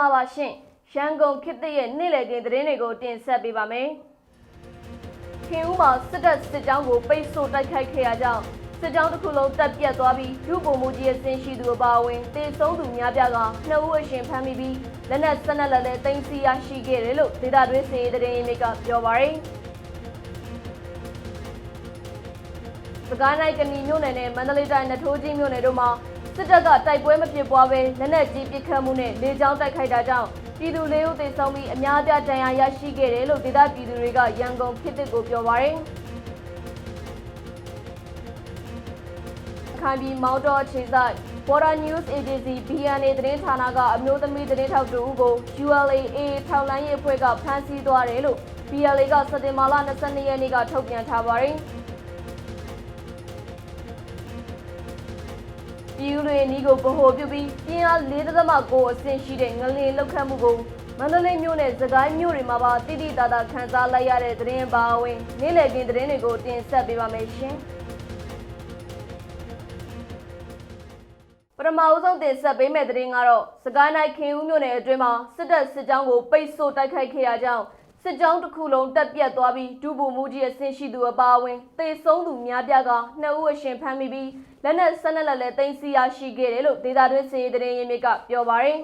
္ဂလာပါရှင်ရန်ကုန်ခေတ်သစ်ရဲ့နေ့လည်ခင်းသတင်းတွေကိုတင်ဆက်ပေးပါမယ်ခင်ဦးမှာစစ်တပ်စစ်ကြောင်းကိုပိတ်ဆို့တိုက်ခိုက်ခဲ့ရကြောင်းစစ်ကြောင်းတစ်ခုလုံးတပ်ပြတ်သွားပြီးဒုဗိုလ်မှူးကြီးရဲ့ဆင်းရှိသူအပါအဝင်တေဆုံးသူများပြားကနှစ်ဦးအရှင်ဖမ်းမိပြီးလက်နက်ဆက်နက်လက်လည်းတင်စီရရှိခဲ့တယ်လို့ဒေသတွင်းစီရေးသတင်းရင်းမြစ်ကပြောပါရယ်စကိုင်းတိုင်းကဏီမြို့နယ်နဲ့မန္တလေးတိုင်းနထိုးကြီးမြို့နယ်တို့မှာ စစ်တပ်ကတိုက်ပွဲမဖြစ်ပွားဘဲလက်နက်ကြီးပစ်ခတ်မှုနဲ့လေကြောင်းတိုက်ခိုက်တာကြောင့်ပြည်သူလေးဦးသေဆုံးပြီးအများအပြားဒဏ်ရာရရှိခဲ့တယ်လို့ဒေသပြည်သူတွေကရန်ကုန်ခေတ်သစ်ကိုပြောပါရယ်ခိုင်ပြည်မောင်တော်အခြေစိုက် Border News Agency BNA သတင်းဌာနကအမျိုးသမီးသတင်းထောက်တူဦးကို ULA ထောက်လိုင်းရေးအဖွဲ့ကဖမ်းဆီးသွားတယ်လို့ BLA ကစက်တင်ဘာလ22ရက်နေ့ကထုတ်ပြန်ထားပါတယ်။ ပြည်ဦးလွေနီးကိုဗဟိုပြုပြီးပြင်းအား4.9အဆင့်ရှိတဲ့ငလင်လောက်ခတ်မှုကိုမန္တလေးမြို့နဲ့စကိုင်းမြို့တွေမှာပါတိတိတသာခန်းစားလိုက်ရတဲ့သတင်းပါဝင်နေ့လည်ခင်းသတင်းတွေကိုတင်ဆက်ပေးပါမယ်ရှင်။ပထမအဆုံးတင်ဆက်ပေးမယ့်သတင်းကတော့စကိုင်းတိုင်းခင်ဦးမြို့နယ်အတွင်းမှာစစ်တပ်စစ်ကြောင်းကိုပိတ်ဆို့တိုက်ခိုက်ခဲ့ရကြောင်း စစ်ကြောင်းတစ်ခုလုံးတက်ပြတ်သွားပြီးဒုဗိုလ်မှူးကြီးအဆင့်ရှိသူအပါအဝင်တေဆုံးသူများပြားကနှစ်ဦးအရှင်ဖမ်းမိပြီးလက်နက်ဆက်နက်လက်လည်းတင်စီရရှိခဲ့တယ်လို့ဒေသတွင်းစီရေးသတင်းရင်းမြစ်ကပြောပါရယ်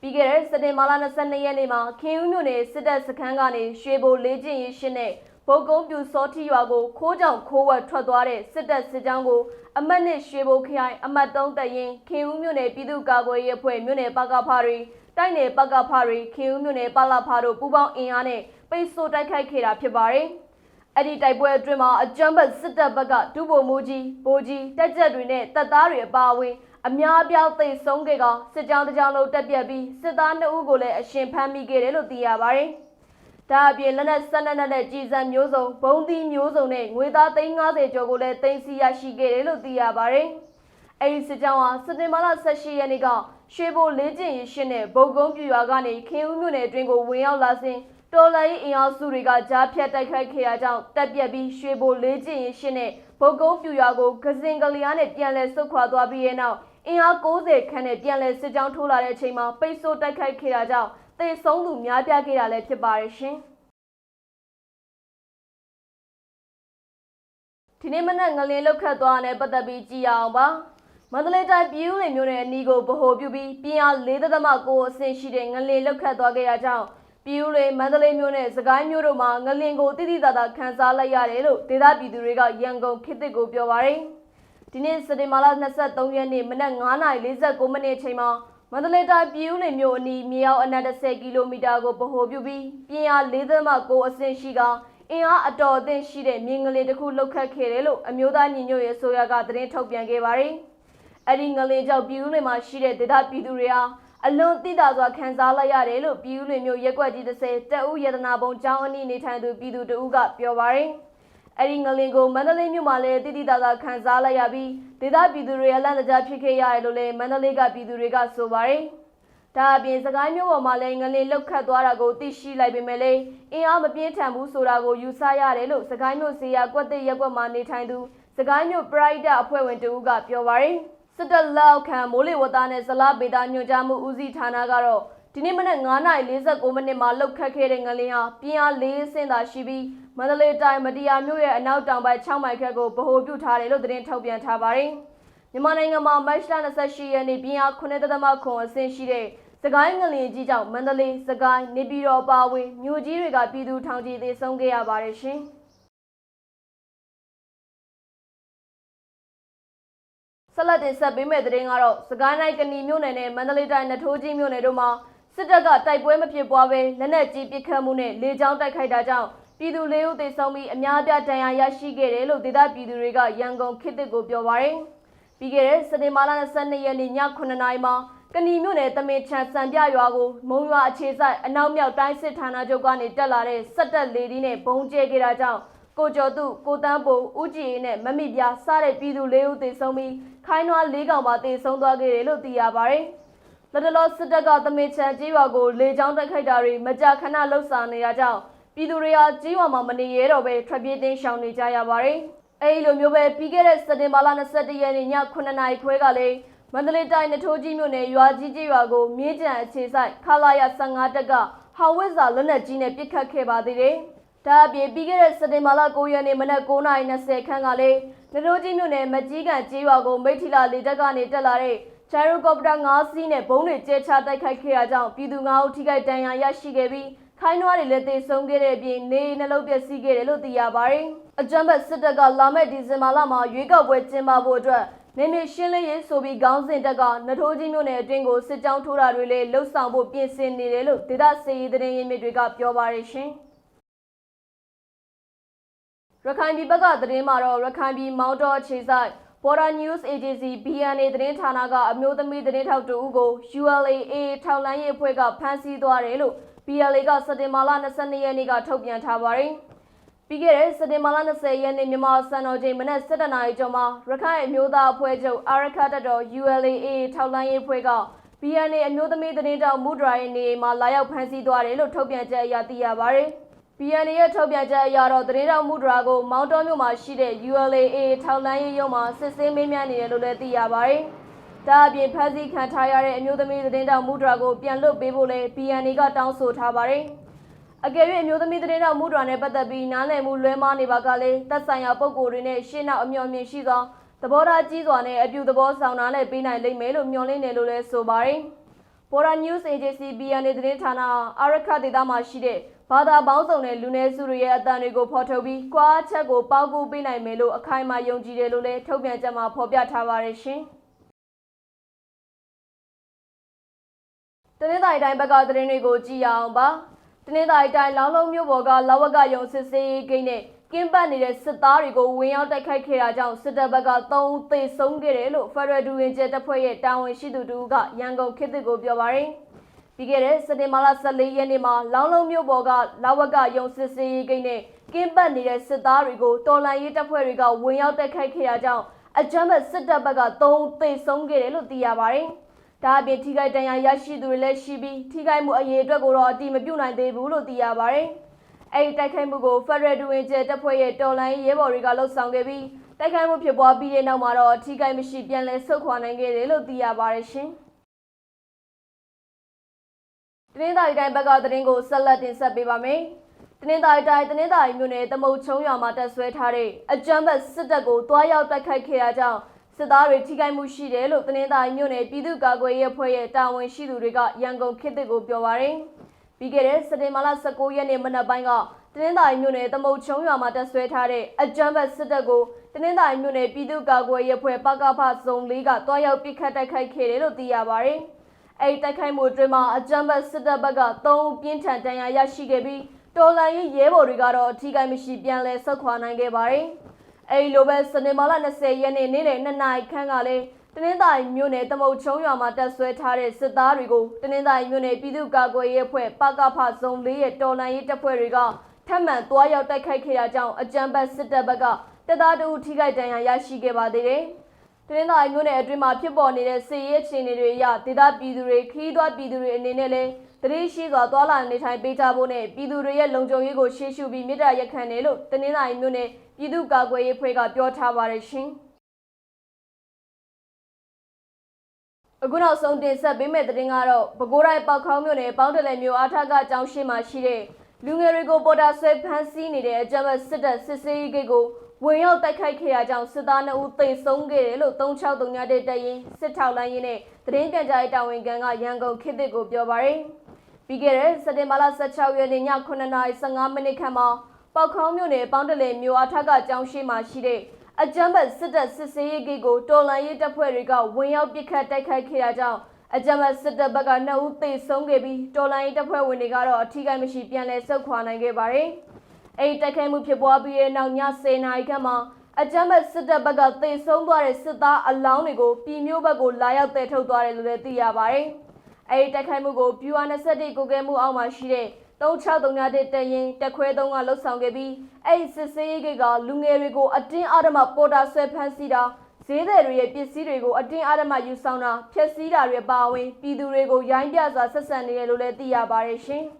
ပြီးခဲ့တဲ့စက်တင်ဘာလ22ရက်နေ့မှာခင်ဦးမြို့နယ်စစ်တပ်စခန်းကနေရွှေဘိုလေးကျင်းရေးရှင်းတဲ့ဗုတ်ကုန်းပြူစောထီရွာကိုခိုးကြောင်ခိုးဝက်ထွက်သွားတဲ့စစ်တပ်စစ်ကြောင်းကိုအမတ်နဲ့ရွှေဘိုခရိုင်အမတ်3တပ်ရင်ခင်ဦးမြို့နယ်ပြည်သူ့ကာကွယ်ရေးအဖွဲ့မြို့နယ်ပကဖာတွေ တိုက်နယ်ပကဖာတွေခင်ဦးမြို့နယ်ပလဖာတို့ပူးပေါင်းအင်အားနဲ့ပိတ်ဆို့တိုက်ခိုက်ခဲ့တာဖြစ်ပါတယ်။အဲ့ဒီတိုက်ပွဲအတွင်းမှာအကြမ်းဖက်စစ်တပ်ဘက်ကဒုဗိုလ်မှူးကြီးဗိုလ်ကြီးတက်ကြက်တွေနဲ့တပ်သားတွေအပါအဝင်အများအပြားသိဆုံးခဲ့ကစစ်ကြောင်းတစ်ကြောင်းလုံးတက်ပြက်ပြီးစစ်သား2ဦးကိုလည်းအရှင်ဖမ်းမိခဲ့တယ်လို့သိရပါတယ်။ဒါအပြင်လက်နက်ဆက်နက်နဲ့ကြည်စံမျိုးစုံဘုံသီးမျိုးစုံနဲ့ငွေသား350ကျော်ကိုလည်းသိမ်းဆည်းရရှိခဲ့တယ်လို့သိရပါတယ်။ အဲဒီစစ်ကြောင်းဟာစက်တင်ဘာလ18ရက်နေ့ကရွှေဘိုလေးကျင်ရရှိတဲ့ဗုတ်ကုန်းပြူရွာကနေခင်ဦးမြို့နယ်အတွင်းကိုဝင်ရောက်လာစဉ်တော်လိုင်းအင်အားစုတွေကကြားဖြတ်တိုက်ခိုက်ခဲ့ရကြောင်းတက်ပြက်ပြီးရွှေဘိုလေးကျင်ရရှိတဲ့ဗုတ်ကုန်းပြူရွာကိုကစင်ကလျားနဲ့ပြန်လည်ဆုတ်ခွာသွားပြီးတဲ့နောက်အင်အား90ခန့်နဲ့ပြန်လည်စစ်ကြောင်းထိုးလာတဲ့အချိန်မှာပိတ်ဆို့တိုက်ခိုက်ခဲ့တာကြောင့်သေဆုံးသူများပြားခဲ့တာလည်းဖြစ်ပါတယ်ရှင်။ဒီနေ့မနက်ငလင်းလောက်ခတ်သွားတဲ့ပတ်သက်ပြီးကြည်အောင်ပါ မန္တလေးတိုင်းပြည်ဦးလင်မြို့နယ်အနီးကိုဗဟိုပြုပြီးပြင်းအား4.9အဆင့်ရှိတဲ့ငလင်းလောက်ခတ်သွားခဲ့တာကြောင့်ပြည်ဦးလင်မန္တလေးမြို့နဲ့စကိုင်းမြို့တို့မှာငလင်ကိုတိတိတသာခန်းစားလိုက်ရတယ်လို့ဒေသပြည်သူတွေကရန်ကုန်ခေတ်သစ်ကိုပြောပါရယ်ဒီနေ့စက်တင်ဘာလ23ရက်နေ့မနက်9:49မိနစ်အချိန်မှာမန္တလေးတိုင်းပြည်ဦးလင်မြို့အနီးမြေအောင်အနက်10ကီလိုမီတာကိုဗဟိုပြုပြီးပြင်းအား4.9အဆင့်ရှိကအင်အားအတော်အသင့်ရှိတဲ့မြင်းငလင်တစ်ခုလှုပ်ခတ်ခဲ့တယ်လို့အမျိုးသားညီညွတ်ရေးအစိုးရကသတင်းထုတ်ပြန်ခဲ့ပါတယ်။ အဲ့ဒီငလင်ကြောင့်ပြည်ဦးလင်မှာရှိတဲ့ဒေသပြည်သူတွေဟာအလွန်သိတာစွာခံစားလိုက်ရတယ်လို့ပြည်ဦးလင်မျိုးရက်ွက်ကြီး30တက်ဦးယတနာပုံကျောင်းအနီးနေထိုင်သူပြည်သူတဦးကပြောပါတယ်။အဲ့ဒီငလင်ကိုမန္တလေးမြို့မှာလည်းတိတိတသာခံစားလိုက်ရပြီးဒေသပြည်သူတွေအလန့်တကြားဖြစ်ခဲ့ရတယ်လို့လည်းမန္တလေးကပြည်သူတွေကဆိုပါတယ်။ဒါအပြင်စကိုင်းမြို့ပေါ်မှာလည်းငလင်လောက်ခတ်သွားတာကိုသိရှိလိုက်ပေမဲ့လည်းအင်အားမပြင်းထန်ဘူးဆိုတာကိုယူဆရတယ်လို့စကိုင်းမြို့စီယာကွက်တဲ့ရက်ွက်မှာနေထိုင်သူစကိုင်းမြို့ပရိုက်တာအဖွဲ့ဝင်တဦးကပြောပါတယ်။ စစ်တပ်လောက်ခံမိုးလေဝသနဲ့ဇလားပေတာညွှန်ကြားမှုဦးစီးဌာနကတော့ဒီနေ့မနက်9:49မိနစ်မှာလှုပ်ခတ်ခဲ့တဲ့ငလင်းဟာပြင်းအား၄ဆင့်သာရှိပြီးမန္တလေးတိုင်းမတရားမြို့ရဲ့အနောက်တောင်ဘက်6မိုင်ခန့်ကိုဗဟိုပြုထားတယ်လို့သတင်းထုတ်ပြန်ထားပါတယ်။မြန်မာနိုင်ငံမှာမတ်လ28ရက်နေ့ပြင်းအား9.9အဆင့်ရှိတဲ့စကိုင်းငလင်ကြီးကြောင့်မန္တလေးစကိုင်းနေပြည်တော်ပါဝင်မြို့ကြီးတွေကပြည်သူထောင်ချီသေဆုံးခဲ့ရပါတယ်ရှင်။ ဆက်လက်တင်ဆက်ပေးမယ့်သတင်းကတော့စကိုင်းတိုင်းကဏီမြို့နယ်နဲ့မန္တလေးတိုင်းနထိုးကြီးမြို့နယ်တို့မှာစစ်တပ်ကတိုက်ပွဲမဖြစ်ပွားဘဲလက်နက်ကြီးပစ်ခတ်မှုနဲ့လေကြောင်းတိုက်ခိုက်တာကြောင့်ပြည်သူလေးဦးသေဆုံးပြီးအများအပြားဒဏ်ရာရရှိခဲ့တယ်လို့ဒေသပြည်သူတွေကရန်ကုန်ခေတ်သစ်ကိုပြောပါရယ်ပြီးခဲ့တဲ့စက်တင်ဘာလ22ရက်နေ့ည9:00နာရီမှာကဏီမြို့နယ်တမင်ချန်စံပြရွာကိုမုံရွာအခြေစိုက်အနောက်မြောက်တိုင်းစစ်ဌာနချုပ်ကနေတက်လာတဲ့စက်တက်လေဒီနဲ့ဘုံကျဲခဲ့တာကြောင့် ကိုကျော်သူကိုတန်းပိုဦးကြည်နဲ့မမိပြားစတဲ့ပြည်သူလေးဦးသေဆုံးပြီးခိုင်းနွားလေးကောင်ပါသေဆုံးသွားခဲ့တယ်လို့သိရပါတယ်။လက်တလောစစ်တပ်ကတမေချန်ကြီးရွာကိုလေကြောင်းတိုက်ခိုက်တာတွေမကြာခဏလှုပ်ဆောင်နေရကြောင်းပြည်သူတွေဟာကြီးရွာမှာမနေရတော့ပဲထွက်ပြေးတင်းရှောင်နေကြရပါတယ်။အဲဒီလိုမျိုးပဲပြီးခဲ့တဲ့စက်တင်ဘာလ22ရက်နေ့ည9:00နာရီခွဲကလည်းမန္တလေးတိုင်းနထိုးကြီးမြို့နယ်ရွာကြီးကြီးရွာကိုမြေကြံအခြေဆိုင်ခလာရ15တက်ကဟောင်ဝစ်စာလက်နက်ကြီးနဲ့ပစ်ခတ်ခဲ့ပါသေးတယ်။ ဒါအပြင်ပြီးခဲ့တဲ့စက်တင်ဘာလ9ရက်နေ့မနက်9:20ခန်းကလေးနထိုးကြီးမြို့နယ်မကြီးကန်ကြီးရွာကိုမိထီလာလေတပ်ကနေတက်လာတဲ့ချာရိုကော်ပတာ9စီးနဲ့ဘုံတွေကျဲချတိုက်ခိုက်ခဲ့တာကြောင့်ပြည်သူ9ဦးထိခိုက်ဒဏ်ရာရရှိခဲ့ပြီးခိုင်းနွားတွေလည်းသေဆုံးခဲ့တဲ့အပြင်နေနှလုံးပျက်စီးခဲ့တယ်လို့သိရပါတယ်။အကြမ်းဖက်စစ်တပ်ကလာမယ့်ဒီဇင်ဘာလမှာရွေးကောက်ပွဲကျင်းပဖို့အတွက်နေမြေရှင်းလင်းရေးဆိုပြီးခေါင်းစဉ်တက်ကနထိုးကြီးမြို့နယ်အတွင်းကိုစစ်ကြောင်းထိုးတာတွေလည်းလှုပ်ဆောင်ဖို့ပြင်ဆင်နေတယ်လို့ဒေသစေရေးသတင်းရင်းမြစ်တွေကပြောပါတယ်ရှင်။ ရခိုင်ပြည်ဘက်ကသတင်းမှာတော့ရခိုင်ပြည်မောင်းတော်အခြေဆိုင် Border News Agency BNA သတင်းဌာနကအမျိုးသမီးသတင်းထောက်တဦးကို ULAA ထောက်လန်းရေးအဖွဲ့ကဖမ်းဆီးသွားတယ်လို့ BLA ကစက်တင်ဘာလ22ရက်နေ့ကထုတ်ပြန်ထားပါတယ်။ပြီးခဲ့တဲ့စက်တင်ဘာလ20ရက်နေ့မြန်မာစံတော်ချိန်မနက်7:00နာရီကျော်မှာရခိုင်အမျိုးသားအဖွဲ့ချုပ်အာရခတ်တော် ULAA ထောက်လန်းရေးအဖွဲ့က BNA အမျိုးသမီးသတင်းတောက်မူဒရာရဲ့နေအိမ်မှာလာရောက်ဖမ်းဆီးသွားတယ်လို့ထုတ်ပြန်ချက်အရသိရပါတယ်။ BNA ရဲ့ထုတ်ပြန်ချက်အရတော့သတင်းတောက်မူဒရာကိုမောင်းတော်မြို့မှာရှိတဲ့ ULAA ထောက်လန်းရေးရုံးမှာစစ်ဆေးမေးမြန်းနေတယ်လို့လည်းသိရပါတယ်။ဒါအပြင်ဖမ်းဆီးခံထားရတဲ့အမျိုးသမီးသတင်းတောက်မူဒရာကိုပြန်လွတ်ပေးဖို့လည်း BNA ကတောင်းဆိုထားပါတယ်။အကယ်၍အမျိုးသမီးသတင်းတောက်မူဒရာနဲ့ပတ်သက်ပြီးနားလည်မှုလွဲမှားနေပါကလည်းသက်ဆိုင်ရာပုဂ္ဂိုလ်တွေနဲ့ရှင်းနောက်အမျှော်မြင်ရှိသောသဘောထားကြီးစွာနဲ့အပြုသဘောဆောင်နာနဲ့ပေးနိုင်လိမ့်မယ်လို့မျှော်လင့်တယ်လို့လည်းဆိုပါတယ်။ Bora News Agency BNA သတင်းဌာနအာရခဒေသမှာရှိတဲ့ ဘာသာပေါင်းစုံတဲ့လူနည်းစုတွေရဲ့အတန်တွေကိုဖော်ထုတ်ပြီးကွာချက်ကိုပေါက်ကူပေးနိုင်မယ်လို့အခိုင်အမာယုံကြည်တယ်လို့လည်းထုတ်ပြန်ချက်မှာဖော်ပြထားပါတယ်ရှင်။တနင်္သာရီတိုင်းဘက်ကသတင်းတွေကိုကြည့်ရအောင်ပါ။တနင်္သာရီတိုင်းလောင်းလုံးမြို့ပေါ်ကလဝကယုံစစ်စေးဂိတ်နဲ့ကင်းပတ်နေတဲ့စစ်သားတွေကိုဝင်ရောက်တိုက်ခိုက်ခဲ့တာကြောင့်စစ်တပ်ဘက်က3ဦးသေဆုံးခဲ့တယ်လို့ Federal ဒူဝင်ကျတပ်ဖွဲ့ရဲ့တာဝန်ရှိသူတို့ကရန်ကုန်ခေတ်သစ်ကိုပြောပါရယ်။ ပြီးခဲ့တဲ့စက်တင်ဘာလ14ရက်နေ့မှာလောင်းလုံးမြို့ပေါ်ကလဝကယုံစစ်စေးဂိတ်နဲ့ကင်းပတ်နေတဲ့စစ်သားတွေကိုတော်လန်ရေးတပ်ဖွဲ့တွေကဝင်ရောက်တိုက်ခိုက်ခဲ့တာကြောင့်အကြမ်းဖက်စစ်တပ်ဘက်က3ဦးသေဆုံးခဲ့တယ်လို့သိရပါရယ်။ဒါအပြင်ထိခိုက်ဒဏ်ရာရရှိသူတွေလည်းရှိပြီးထိခိုက်မှုအရေးအတွက်ကိုတော့အတိမပြုနိုင်သေးဘူးလို့သိရပါရယ်။အဲဒီတိုက်ခိုက်မှုကို Federal ဒူဝင်ကျတပ်ဖွဲ့ရဲ့တော်လိုင်းရဲဘော်တွေကလှုပ်ဆောင်ခဲ့ပြီးတိုက်ခိုက်မှုဖြစ်ပွားပြီးတဲ့နောက်မှာတော့ထိခိုက်မရှိပြန်လည်ဆုတ်ခွာနိုင်ခဲ့တယ်လို့သိရပါရယ်ရှင်။ တနင်္သာရီတိုင်းဘက်ကသတင်းကိုဆက်လက်တင်ဆက်ပေးပါမယ်။တနင်္သာရီတိုင်းတနင်္သာရီမြို့နယ်တမုတ်ချုံရွာမှာတက်ဆွဲထားတဲ့အကြမ်းဖက်စစ်တပ်ကိုတွားရောက်တိုက်ခိုက်ခဲ့တာကြောင့်စစ်သားတွေထိခိုက်မှုရှိတယ်လို့တနင်္သာရီမြို့နယ်ပြည်သူ့ကာကွယ်ရေးအဖွဲ့ရဲ့တာဝန်ရှိသူတွေကရန်ကုန်ခေတ်သစ်ကိုပြောပါရယ်။ပြီးခဲ့တဲ့စက်တင်ဘာလ19ရက်နေ့မနက်ပိုင်းကတနင်္သာရီမြို့နယ်တမုတ်ချုံရွာမှာတက်ဆွဲထားတဲ့အကြမ်းဖက်စစ်တပ်ကိုတနင်္သာရီမြို့နယ်ပြည်သူ့ကာကွယ်ရေးအဖွဲ့ပကဖဇုံ၄ကတွားရောက်ပစ်ခတ်တိုက်ခိုက်ခဲ့တယ်လို့သိရပါရယ်။ အဲဒီတိုက်ခိုက်မှုအတွင်းမှာအကြမ်းဖက်စစ်တပ်ဘက်က3ဦးပြင်းထန်ဒဏ်ရာရရှိခဲ့ပြီးတော်လန်ရေးရဲဘော်တွေကတော့အထီးကိုင်းမရှိပြန်လဲဆုတ်ခွာနိုင်ခဲ့ပါတယ်။အဲဒီလိုပဲစနေမလ20ရက်နေ့နေ့လယ်2နာရီခန့်ကလည်းတနင်္သာရီမြို့နယ်တမုတ်ချုံရွာမှာတက်ဆွဲထားတဲ့စစ်သားတွေကိုတနင်္သာရီမြို့နယ်ပြည်သူ့ကာကွယ်ရေးအဖွဲ့ပကဖဇုံ၄ရဲ့တော်လန်ရေးတပ်ဖွဲ့တွေကထပ်မံသွားရောက်တိုက်ခိုက်ခဲ့တာကြောင့်အကြမ်းဖက်စစ်တပ်ဘက်ကတပ်သားတို့ထိခိုက်ဒဏ်ရာရရှိခဲ့ပါသေးတယ်။ တနင်္သာရီမြို့နယ်အတွင်းမှာဖြစ်ပေါ်နေတဲ့စစ်ရေးအခြေအနေတွေအရဒေသပြည်သူတွေခီးသွွားပြည်သူတွေအနေနဲ့လည်းတတိရှိစွာသွာလာနေထိုင်ပေးကြဖို့နဲ့ပြည်သူတွေရဲ့လုံခြုံရေးကိုရှေ့ရှုပြီးမြစ်တာရက်ခံတယ်လို့တနင်္သာရီမြို့နယ်ပြည်သူ့ကာကွယ်ရေးဖွဲ့ကပြောထားပါတယ်ရှင်။အခုနောက်ဆုံးတင်ဆက်ပေးမယ့်သတင်းကတော့ပဲခူးတိုင်းပောက်ခေါင်းမြို့နယ်ပေါင်းတလဲမြို့အားထကအကြောင်းရှိမှရှိတဲ့လူငယ်တွေကိုပေါ်တာဆွဲဖမ်းဆီးနေတဲ့အကြမ်းဖက်စစ်တပ်စစ်ဆေးရေးဂိတ်ကို ဝင်ရောက်တိုက်ခိုက်ခဲ့တာကြောင့်စစ်သား2ဦးသေဆုံးခဲ့တယ်လို့3639တဲ့တရင်စစ်ထောက်လိုင်းရင်းနဲ့သတင်းပြန်ကြားရေးတာဝန်ခံကရန်ကုန်ခေတ်သစ်ကိုပြောပါရယ်ပြီးခဲ့တဲ့စက်တင်ဘာလ16ရက်နေ့ည9:15မိနစ်ခန့်မှာပောက်ခေါင်းမြို့နယ်ပေါင်းတလဲမြို့အားထကအကြောင်းရှိမှရှိတဲ့အကြမ်းဖက်စစ်တပ်စစ်ဆေးရေးဂိတ်ကိုတော်လန်ရေးတပ်ဖွဲ့တွေကဝင်ရောက်ပစ်ခတ်တိုက်ခိုက်ခဲ့တာကြောင့်အကြမ်းဖက်စစ်တပ်ဘက်က2ဦးသေဆုံးခဲ့ပြီးတော်လန်ရေးတပ်ဖွဲ့ဝင်တွေကတော့အထီးကိုင်းမရှိပြန်လည်ဆုတ်ခွာနိုင်ခဲ့ပါတယ်။ အဲဒီတိုက်ခိုက်မှုဖြစ်ပွားပြီးတဲ့နောက်ည10:00နာရီခန့်မှာအကြမ်းဖက်စစ်တပ်ဘက်ကသေဆုံးသွားတဲ့စစ်သားအလောင်းတွေကိုပြည်မျိုးဘက်ကိုလာရောက်တည်ထုတ်သွားတယ်လို့လည်းသိရပါတယ်။အဲဒီတိုက်ခိုက်မှုကို PUR21 ကိုကဲမှုအောက်မှာရှိတဲ့3639တရင်တက်ခွဲ3ကလှုပ်ဆောင်ခဲ့ပြီးအဲ့ဒီစစ်စေးရေးကလူငယ်တွေကိုအတင်းအဓမ္မပေါ်တာဆွဲဖမ်းဆီးတာဈေးသည်တွေရဲ့ပစ္စည်းတွေကိုအတင်းအဓမ္မယူဆောင်တာဖျက်ဆီးတာတွေပါဝင်ပြည်သူတွေကိုရိုင်းပြစွာဆက်ဆံနေတယ်လို့လည်းသိရပါတယ်ရှင်။